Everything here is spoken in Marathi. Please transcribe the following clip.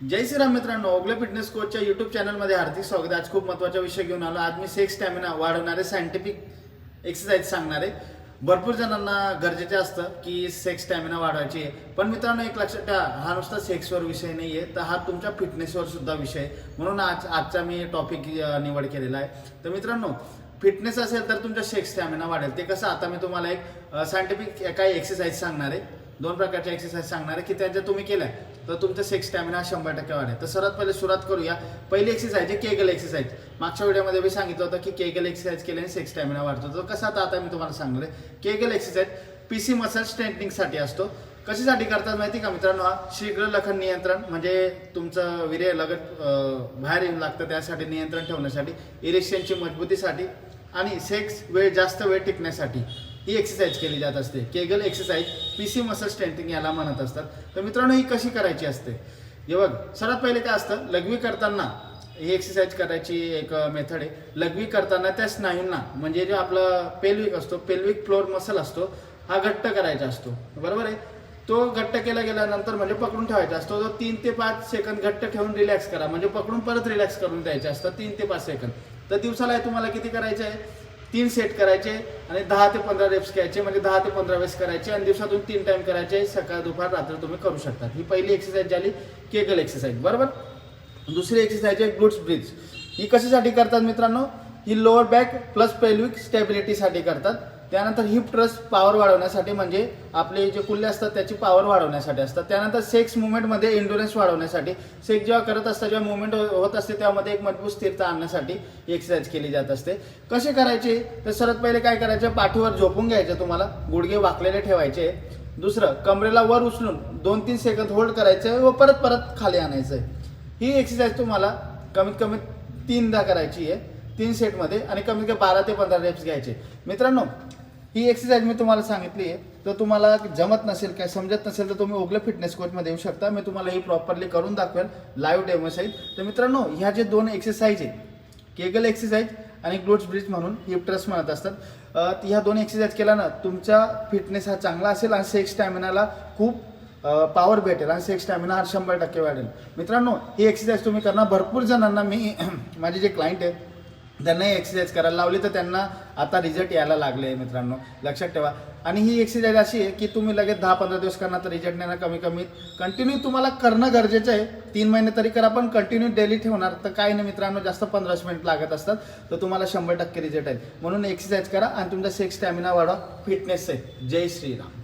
जय श्रीराम मित्रांनो ओगले फिटनेस कोचच्या युट्यूब चॅनलमध्ये हार्दिक स्वागत. आज खूप महत्त्वाचा विषय घेऊन आलो. आज मी सेक्स स्टॅमिना वाढवणारे सायंटिफिक एक्सरसाइज सांगणार. आहे भरपूर जणांना गरजेचे असतं की सेक्स स्टॅमिना वाढवायची आहे. पण मित्रांनो एक लक्षात ठेवा हा नुसता सेक्सवर विषय नाही आहे तर हा तुमच्या फिटनेसवर सुद्धा विषय म्हणून आज आजचा मी टॉपिक निवड केलेला आहे. तर मित्रांनो फिटनेस असेल तर तुमचा सेक्स स्टॅमिना वाढेल. ते कसं? आता मी तुम्हाला एक सायंटिफिक काही एक्सरसाइज सांगणार आहे. दोन प्रकारच्या एक्सरसाइज सांगणार आहे. की त्या जर तुम्ही केल्या तर तुमचं सेक्स स्टॅमिना शंभर टक्के वाढेल. तर सर्वात पहिले सुरुवात करूया. पहिली एक्सरसाइज आहे केगल एक्सरसाइज मागच्या व्हिडिओमध्ये मी सांगितलं होतं की केगल एक्सरसाइज केल्याने सेक्स स्टॅमिना वाढतो. तर कसा आता आता मी तुम्हाला सांगणार आहे. केगल एक्सरसाइज पीसी मसल स्ट्रेंथनिंगसाठी असतो. कशासाठी करतात माहिती का मित्रांनो? हा शीघ्र लखन नियंत्रण म्हणजे तुमचं वीर्य लगत बाहेर येऊन लागतं त्यासाठी नियंत्रण ठेवण्यासाठी इरेक्शनची मजबूतीसाठी आणि सेक्स वेळ जास्त वेळ टिकण्यासाठी. ही एक्सरसाइज केली जात असते. Kegel exercise P C muscle strengthening याला म्हणत असतात. तर मित्रांनो ही कशी करायची असते? हे बघ सर्वात पहिले काय असतं? लघवी करताना ही एक्सरसाइज करायची एक मेथड आहे. लघवी करताना त्या स्नायूंना म्हणजे जो आपला पेल्विक असतो पेल्विक फ्लोअर मसल असतो हा घट्ट करायचा असतो. बरोबर आहे? तो घट्ट केला गेल्यानंतर म्हणजे पकडून ठेवायचा असतो. तो तीन ते पाच सेकंद घट्ट ठेवून रिलॅक्स करा. म्हणजे पकडून परत रिलॅक्स करून द्यायचे असतं तीन ते पाच सेकंद. तर दिवसाला तुम्हाला किती करायचं आहे? तीन सेट करायचे आणि दहा ते पंधरा रेप्स घ्यायचे म्हणजे दहा ते पंधरा वेळेस करायचे आणि दिवसातून तीन टाइम करायचे. सकाळ दुपार रात्र तुम्ही करू शकता. ही पहिली एक्सरसाइज झाली केगल एक्सरसाइज बरोबर? दुसरी एक्सरसाइज आहे ग्लुट्स ब्रिज ही कशासाठी करतात मित्रांनो? ही लोअर बॅक प्लस पेल्विक स्टॅबिलिटीसाठी करतात. त्यानंतर हिप ट्रस्ट पॉवर वाढवण्यासाठी म्हणजे आपले जे कुल्ले असतात त्याची पॉवर वाढवण्यासाठी असतात. त्यानंतर सेक्स मुवमेंटमध्ये एन्ड्युरन्स वाढवण्यासाठी. सेक्स जेव्हा करत असता जेव्हा मुवमेंट हो-, होत असते त्यामध्ये एक मजबूत स्थिरता आणण्यासाठी एक्सरसाइज केली जात असते. कसे करायचे? तर सर्वात पहिले काय करायचं? पाठीवर झोपून घ्यायचं तुम्हाला. गुडघे वाकलेले ठेवायचे. दुसरं कमरेला वर उचलून दोन तीन सेकंद होल्ड करायचं व परत परत खाली आणायचं. आहे ही एक्सरसाइज तुम्हाला कमीत कमी तीनदा करायची आहे. तीन सेटमध्ये आणि कमीत कमी बारा ते पंधरा रेप्स घ्यायचे. मित्रांनो ही एक्सरसाइज मी तुम्हाला सांगितली आहे. तर तुम्हाला जमत नसेल काय समजत नसेल तर तुम्ही ओगलं फिटनेस कोचमध्ये येऊ शकता. मी तुम्हाला ही प्रॉपरली करून दाखवेल लाईव्ह डेमो सहित. तर मित्रांनो ह्या जे दोन एक्सरसाइज आहे केगल एक्सरसाइज आणि ग्लोट्स ब्रिज म्हणून हिप ट्रस्ट म्हणत असतात. ह्या दोन एक्सरसाइज केल्यानं तुमचा फिटनेस हा चांगला असेल आणि सेक्स स्टॅमिनाला खूप पॉवर भेटेल आणि सेक्स स्टॅमिना हा शंभर टक्के वाढेल. मित्रांनो ही एक्सरसाइज तुम्ही करणार. भरपूर जणांना मी माझे जे क्लायंट आहेत त्यांना ही एक्सरसाइज करायला लावली तर त्यांना आता रिझल्ट यायला लागले मित्रांनो. लक्षात ठेवा. आणि ही एक्सरसाइज अशी आहे की तुम्ही लगेच दहा पंधरा दिवस करणार तर रिझल्ट नाही कमी कमी कंटिन्यू तुम्हाला करणं गरजेचं आहे. तीन महिने तरी करा पण कंटिन्यू डेली ठेवणार तर काय नाही मित्रांनो जास्त पंधरा मिनिट लागत असतात तर तुम्हाला शंभर टक्के रिझल्ट आहे. म्हणून एक्सरसाइज करा आणि तुमचा सेक्स स्टॅमिना वाढवा. फिटनेस आहे. जय श्रीराम.